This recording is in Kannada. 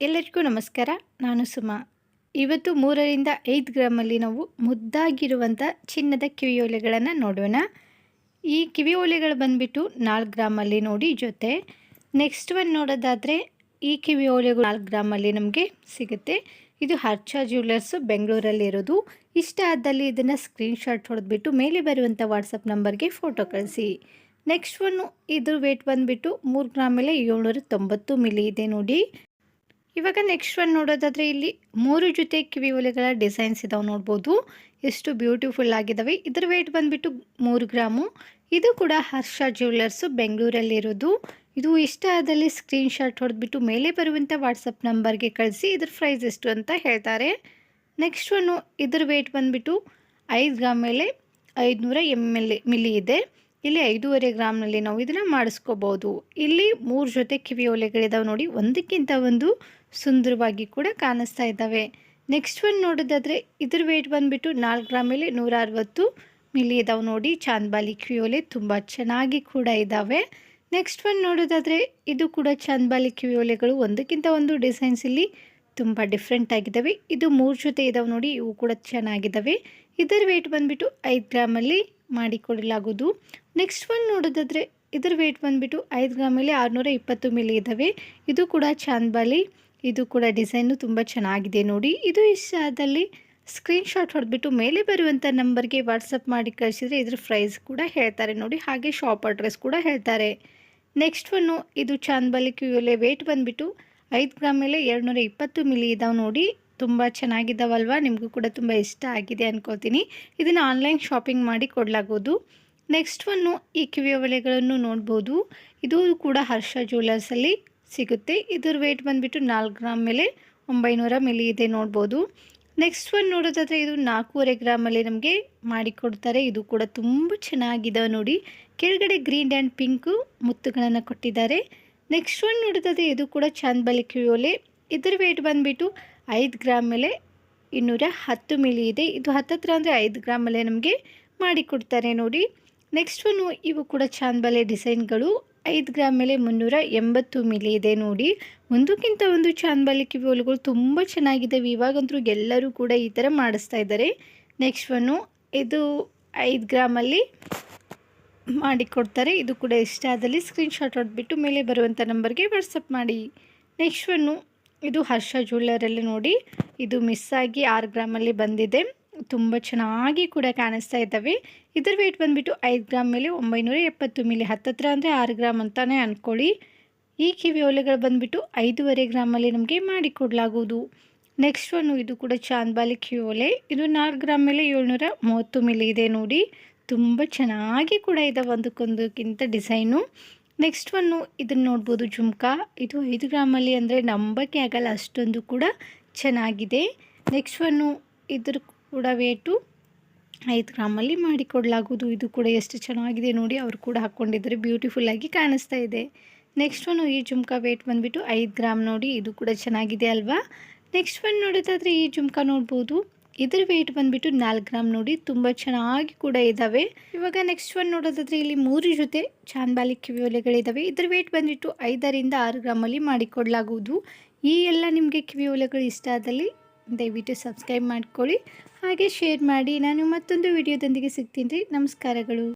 ಎಲ್ಲರಿಗೂ ನಮಸ್ಕಾರ. ನಾನು ಸುಮಾ. ಇವತ್ತು ಮೂರರಿಂದ ಐದು ಗ್ರಾಮಲ್ಲಿ ನಾವು ಮುದ್ದಾಗಿರುವಂಥ ಚಿನ್ನದ ಕಿವಿಯೋಲೆಗಳನ್ನು ನೋಡೋಣ. ಈ ಕಿವಿಯೋಲೆಗಳು ಬಂದುಬಿಟ್ಟು ನಾಲ್ಕು ಗ್ರಾಮಲ್ಲಿ ನೋಡಿ ಜೊತೆ. ನೆಕ್ಸ್ಟ್ ಒನ್ ನೋಡೋದಾದರೆ ಈ ಕಿವಿಯೋಲೆಗಳು ನಾಲ್ಕು ಗ್ರಾಮಲ್ಲಿ ನಮಗೆ ಸಿಗುತ್ತೆ. ಇದು ಹರ್ಷ ಜ್ಯುವೆಲರ್ಸು ಬೆಂಗಳೂರಲ್ಲಿರೋದು ಇಷ್ಟ ಆದಲ್ಲಿ ಇದನ್ನು ಸ್ಕ್ರೀನ್ಶಾಟ್ ಹೊಡೆದ್ಬಿಟ್ಟು ಮೇಲೆ ಬರುವಂಥ ವಾಟ್ಸಪ್ ನಂಬರ್ಗೆ ಫೋಟೋ ಕಳಿಸಿ. ನೆಕ್ಸ್ಟ್ ಒನ್ನು ಇದ್ರ ವೇಟ್ ಬಂದುಬಿಟ್ಟು ಮೂರು ಗ್ರಾಮಲ್ಲೇ ಮೇಲೆ ಏಳ್ನೂರ ತೊಂಬತ್ತು ಮಿಲಿ ಇದೆ ನೋಡಿ. ಇವಾಗ ನೆಕ್ಸ್ಟ್ ಒನ್ ನೋಡೋದಾದರೆ ಇಲ್ಲಿ ಮೂರು ಜೊತೆ ಕಿವಿ ಒಲೆಗಳ ಡಿಸೈನ್ಸ್ ಇದಾವೆ ನೋಡ್ಬೋದು. ಎಷ್ಟು ಬ್ಯೂಟಿಫುಲ್ ಆಗಿದ್ದಾವೆ ಇದರ ವೇಟ್ ಬಂದುಬಿಟ್ಟು ಮೂರು ಗ್ರಾಮು. ಇದು ಕೂಡ ಹರ್ಷ ಜ್ಯುವೆಲ್ಲರ್ಸು ಬೆಂಗಳೂರಲ್ಲಿರೋದು ಇದು ಇಷ್ಟ ಆದಲ್ಲಿ ಸ್ಕ್ರೀನ್ಶಾಟ್ ಹೊಡೆದ್ಬಿಟ್ಟು ಮೇಲೆ ಬರುವಂಥ ವಾಟ್ಸಪ್ ನಂಬರ್ಗೆ ಕಳಿಸಿ ಇದ್ರ ಪ್ರೈಸ್ ಎಷ್ಟು ಅಂತ ಹೇಳ್ತಾರೆ. ನೆಕ್ಸ್ಟ್ ಒನ್ನು ಇದ್ರ ವೇಟ್ ಬಂದುಬಿಟ್ಟು ಐದು ಗ್ರಾಮ್ ಮೇಲೆ ಐದುನೂರ ಎಂ ಎಲ್ ಮಿಲಿ ಇದೆ. ಇಲ್ಲಿ ಐದೂವರೆ ಗ್ರಾಮ್ನಲ್ಲಿ ನಾವು ಇದನ್ನು ಮಾಡಿಸ್ಕೋಬೋದು ಇಲ್ಲಿ ಮೂರು ಜೊತೆ ಕಿವಿ ಒಲೆಗಳಿದಾವೆ ನೋಡಿ, ಒಂದಕ್ಕಿಂತ ಒಂದು ಸುಂದರವಾಗಿ ಕೂಡ ಕಾಣಿಸ್ತಾ ಇದ್ದಾವೆ. ನೆಕ್ಸ್ಟ್ ಒನ್ ನೋಡೋದಾದರೆ, ಇದ್ರ ವೇಟ್ ಬಂದುಬಿಟ್ಟು ನಾಲ್ಕು ಗ್ರಾಮಲ್ಲಿ ನೂರ ಅರವತ್ತು ಮಿಲಿ ಇದಾವೆ ನೋಡಿ. ಚಾಂದ್ಬಾಲಿ ಒಲೆ ತುಂಬ ಚೆನ್ನಾಗಿ ಕೂಡ ಇದ್ದಾವೆ ನೆಕ್ಸ್ಟ್ ಒನ್ ನೋಡೋದಾದರೆ, ಇದು ಕೂಡ ಚಾಂದ್ಬಾಲಿ ಕಿವಿಯೋಲೆಗಳು ಒಂದಕ್ಕಿಂತ ಒಂದು ಡಿಸೈನ್ಸ್ ಇಲ್ಲಿ ತುಂಬ ಡಿಫ್ರೆಂಟ್ ಆಗಿದ್ದಾವೆ. ಇದು ಮೂರು ಜೊತೆ ಇದಾವೆ ನೋಡಿ, ಇವು ಕೂಡ ಚೆನ್ನಾಗಿದ್ದಾವೆ. ಇದರ ವೇಟ್ ಬಂದುಬಿಟ್ಟು ಐದು ಗ್ರಾಮಲ್ಲಿ ಮಾಡಿಕೊಡಲಾಗೋದು ನೆಕ್ಸ್ಟ್ ಒನ್ ನೋಡೋದಾದರೆ ಇದರ ವೇಟ್ ಬಂದುಬಿಟ್ಟು ಐದು ಗ್ರಾಮಲ್ಲಿ ಆರುನೂರ ಇಪ್ಪತ್ತು ಮಿಲಿ ಇದ್ದಾವೆ ಇದು ಕೂಡ ಚಾಂದ್ಬಾಲಿ ಇದು ಕೂಡ ಡಿಸೈನು ತುಂಬ ಚೆನ್ನಾಗಿದೆ ನೋಡಿ. ಇದು ಇಷ್ಟ ಆದಲ್ಲಿ ಸ್ಕ್ರೀನ್ಶಾಟ್ ಹೊಡೆದ್ಬಿಟ್ಟು ಮೇಲೆ ಬರುವಂಥ ನಂಬರ್ಗೆ ವಾಟ್ಸಪ್ ಮಾಡಿ ಕಳಿಸಿದರೆ ಇದ್ರ ಪ್ರೈಸ್ ಕೂಡ ಹೇಳ್ತಾರೆ ನೋಡಿ. ಹಾಗೆ ಶಾಪ್ ಅಡ್ರೆಸ್ ಕೂಡ ಹೇಳ್ತಾರೆ. ನೆಕ್ಸ್ಟ್ ಒನ್ನು ಇದು ಚಾಂದ್ಬಾಲಿ ಕ್ಯೂಲೆ ವೇಟ್ ಬಂದುಬಿಟ್ಟು ಐದು ಗ್ರಾಮ್ ಮೇಲೆ ಎರಡುನೂರ ಇಪ್ಪತ್ತು ಮಿಲಿ ಇದಾವೆ ನೋಡಿ. ತುಂಬ ಚೆನ್ನಾಗಿದ್ದಾವಲ್ವ? ನಿಮಗೂ ಕೂಡ ತುಂಬ ಇಷ್ಟ ಆಗಿದೆ ಅನ್ಕೋತೀನಿ. ಇದನ್ನು ಆನ್ಲೈನ್ ಶಾಪಿಂಗ್ ಮಾಡಿ ಕೊಡಲಾಗೋದು ನೆಕ್ಸ್ಟ್ ಒನ್ನು ಈ ಕಿವಿಯ ಒಲೆಗಳನ್ನು ನೋಡ್ಬೋದು. ಇದು ಕೂಡ ಹರ್ಷ ಜ್ಯುವೆಲರ್ಸಲ್ಲಿ ಸಿಗುತ್ತೆ. ಇದ್ರ ವೇಟ್ ಬಂದುಬಿಟ್ಟು ನಾಲ್ಕು ಗ್ರಾಮ್ ಮೇಲೆ ಒಂಬೈನೂರ ಮಿಲಿ ಇದೆ ನೋಡ್ಬೋದು. ನೆಕ್ಸ್ಟ್ ಒನ್ ನೋಡೋದಾದರೆ ಇದು ನಾಲ್ಕೂವರೆ ಗ್ರಾಮಲ್ಲಿ ನಮಗೆ ಮಾಡಿಕೊಡ್ತಾರೆ ಇದು ಕೂಡ ತುಂಬ ಚೆನ್ನಾಗಿದೆ ನೋಡಿ. ಕೆಳಗಡೆ ಗ್ರೀನ್ ಆ್ಯಂಡ್ ಪಿಂಕು ಮುತ್ತುಗಳನ್ನು ಕೊಟ್ಟಿದ್ದಾರೆ. ನೆಕ್ಸ್ಟ್ ಒನ್ ನೋಡೋದಾದರೆ ಇದು ಕೂಡ ಚಾಂದ್ಬಲಿ ಕ್ಯೂಲೆ ಇದ್ರ ವೇಟ್ ಬಂದುಬಿಟ್ಟು ಐದು ಗ್ರಾಮ್ ಮೇಲೆ ಇನ್ನೂರ ಹತ್ತು ಮಿಲಿ ಇದೆ. ಇದು ಹತ್ತತ್ರ ಅಂದರೆ ಐದು ಗ್ರಾಮಲ್ಲೇ ನಮಗೆ ಮಾಡಿಕೊಡ್ತಾರೆ ನೋಡಿ. ನೆಕ್ಸ್ಟ್ ಒನ್ ಇವು ಕೂಡ ಚಾಂದ್ಬಲೆ ಡಿಸೈನ್ಗಳು. ಐದು ಗ್ರಾಮ್ ಮೇಲೆ ಮುನ್ನೂರ ಎಂಬತ್ತು ಮಿಲಿ ಇದೆ ನೋಡಿ. ಒಂದಕ್ಕಿಂತ ಒಂದು ಚಾಂದ್ಬಲೆ ಕಿವಿಯೋಲುಗಳು ತುಂಬ ಚೆನ್ನಾಗಿದ್ದಾವೆ ಇವಾಗಂತೂ ಎಲ್ಲರೂ ಕೂಡ ಈ ಥರ ಮಾಡಿಸ್ತಾ ಇದ್ದಾರೆ. ನೆಕ್ಸ್ಟ್ ಒನ್ನು ಇದು ಐದು ಗ್ರಾಮಲ್ಲಿ ಮಾಡಿಕೊಡ್ತಾರೆ ಇದು ಕೂಡ ಇಷ್ಟ ಆದಲ್ಲಿ ಸ್ಕ್ರೀನ್ಶಾಟ್ ಹೊಡೆದ್ಬಿಟ್ಟು ಮೇಲೆ ಬರುವಂಥ ನಂಬರ್ಗೆ ವಾಟ್ಸಪ್ ಮಾಡಿ. ನೆಕ್ಸ್ಟ್ ಒನ್ನು ಇದು ಹರ್ಷ ಜ್ಯುವೆಲ್ಲರಲ್ಲಿ ನೋಡಿ. ಇದು ಮಿಸ್ ಆಗಿ ಆರು ಗ್ರಾಮಲ್ಲಿ ಬಂದಿದೆ. ತುಂಬ ಚೆನ್ನಾಗಿ ಕೂಡ ಕಾಣಿಸ್ತಾ ಇದ್ದಾವೆ. ಇದರ ವೇಟ್ ಬಂದುಬಿಟ್ಟು ಐದು ಗ್ರಾಮ್ ಮೇಲೆ ಒಂಬೈನೂರ ಎಪ್ಪತ್ತು ಮಿಲಿ ಹತ್ತತ್ರ ಅಂದರೆ ಆರು ಗ್ರಾಮ್ ಅಂತಲೇ ಅಂದ್ಕೊಳ್ಳಿ ಈ ಕಿವಿ ಒಲೆಗಳು ಬಂದುಬಿಟ್ಟು ಐದೂವರೆ ಗ್ರಾಮಲ್ಲಿ ನಮಗೆ ಮಾಡಿಕೊಡಲಾಗುವುದು ನೆಕ್ಸ್ಟ್ ಒನ್ ಇದು ಕೂಡ ಚಾಂದ್ಬಾಲಿ ಕಿವಿ ಒಲೆ ಇದು ನಾಲ್ಕು ಗ್ರಾಮ್ ಮೇಲೆ ಏಳ್ನೂರ ಮೂವತ್ತು ಮಿಲಿ ಇದೆ ನೋಡಿ. ತುಂಬ ಚೆನ್ನಾಗಿ ಕೂಡ ಇದೆ ಒಂದಕ್ಕೊಂದಕ್ಕಿಂತ ಡಿಸೈನು ನೆಕ್ಸ್ಟ್ ಒನ್ನು ಇದನ್ನು ನೋಡ್ಬೋದು ಜುಮ್ಕಾ. ಇದು ಐದು ಗ್ರಾಮಲ್ಲಿ ಅಂದರೆ ನಂಬಕ್ಕೆ ಆಗಲ್ಲ, ಅಷ್ಟೊಂದು ಕೂಡ ಚೆನ್ನಾಗಿದೆ. ನೆಕ್ಸ್ಟ್ ಒನ್ನು ಇದ್ರ ಕೂಡ ವೇಟು ಐದು ಗ್ರಾಮಲ್ಲಿ ಮಾಡಿಕೊಡಲಾಗೋದು ಇದು ಕೂಡ ಎಷ್ಟು ಚೆನ್ನಾಗಿದೆ ನೋಡಿ ಅವರು ಕೂಡ ಹಾಕ್ಕೊಂಡಿದ್ದಾರೆ ಬ್ಯೂಟಿಫುಲ್ಲಾಗಿ ಕಾಣಿಸ್ತಾ ಇದೆ. ನೆಕ್ಸ್ಟ್ ಒನ್ ಈ ಜುಮ್ಕಾ ವೇಟ್ ಬಂದುಬಿಟ್ಟು ಐದು ಗ್ರಾಮ್ ನೋಡಿ, ಇದು ಕೂಡ ಚೆನ್ನಾಗಿದೆ ಅಲ್ವಾ? ನೆಕ್ಸ್ಟ್ ಒನ್ ನೋಡೋದಾದರೆ ಈ ಜುಮ್ಕಾ ನೋಡ್ಬೋದು. ಇದ್ರ ವೇಟ್ ಬಂದುಬಿಟ್ಟು ನಾಲ್ಕು ಗ್ರಾಮ್ ನೋಡಿ ತುಂಬ ಚೆನ್ನಾಗಿ ಕೂಡ ಇದ್ದಾವೆ ಇವಾಗ ನೆಕ್ಸ್ಟ್ ಒನ್ ನೋಡೋದಾದ್ರೆ ಇಲ್ಲಿ ಮೂರು ಜೊತೆ ಚಾಂದಾಲಿ ಕಿವಿ ಒಲೆಗಳಿದ್ದಾವೆ ಇದರ ವೇಟ್ ಬಂದುಬಿಟ್ಟು ಐದರಿಂದ ಆರು ಗ್ರಾಮಲ್ಲಿ ಮಾಡಿಕೊಡಲಾಗುವುದು ಈ ಎಲ್ಲ ನಿಮಗೆ ಕಿವಿಯೋಲೆಗಳು ಇಷ್ಟ ಆದಲ್ಲಿ ದಯವಿಟ್ಟು ಸಬ್ಸ್ಕ್ರೈಬ್ ಮಾಡ್ಕೊಳ್ಳಿ. ಹಾಗೆ ಶೇರ್ ಮಾಡಿ. ನಾನು ಮತ್ತೊಂದು ವಿಡಿಯೋದೊಂದಿಗೆ ಸಿಗ್ತೀನಿ ರೀ. ನಮಸ್ಕಾರಗಳು.